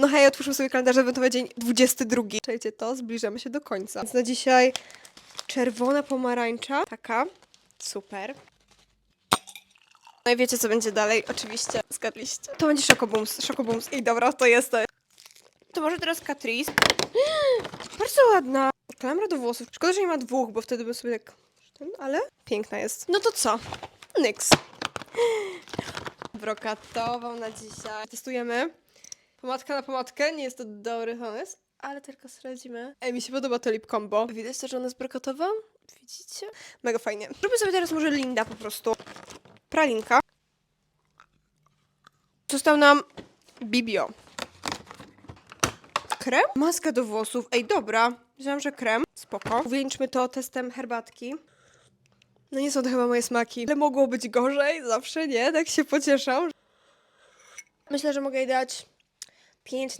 No hej, otwórzmy sobie kalendarz adwentowy dzień 22. Czekajcie to, zbliżamy się do końca. Więc na dzisiaj czerwona pomarańcza, taka, super. No i wiecie co będzie dalej? Oczywiście, zgadliście. To będzie Szokobums, Szokobums. I dobra, to jest to. To może teraz Catrice. Bardzo ładna. Klamra do włosów. Szkoda, że nie ma dwóch, bo wtedy bym sobie tak... Ten, ale piękna jest. No to co? Nyx. Brokatował na dzisiaj. Testujemy. Pomadka na pomadkę. Nie jest to dobry pomysł, ale tylko sprawdzimy. Ej, mi się podoba to lip combo. Widać też, że ona jest brokatowa? Widzicie? Mega fajnie. Zróbmy sobie teraz może Linda po prostu. Pralinka. Został nam Bibio. Krem? Maska do włosów. Ej, dobra. Myślałam, że krem. Spoko. Uwieńczmy to testem herbatki. No nie są to chyba moje smaki. Ale mogło być gorzej. Zawsze nie. Tak się pocieszam. Myślę, że mogę jej dać pięć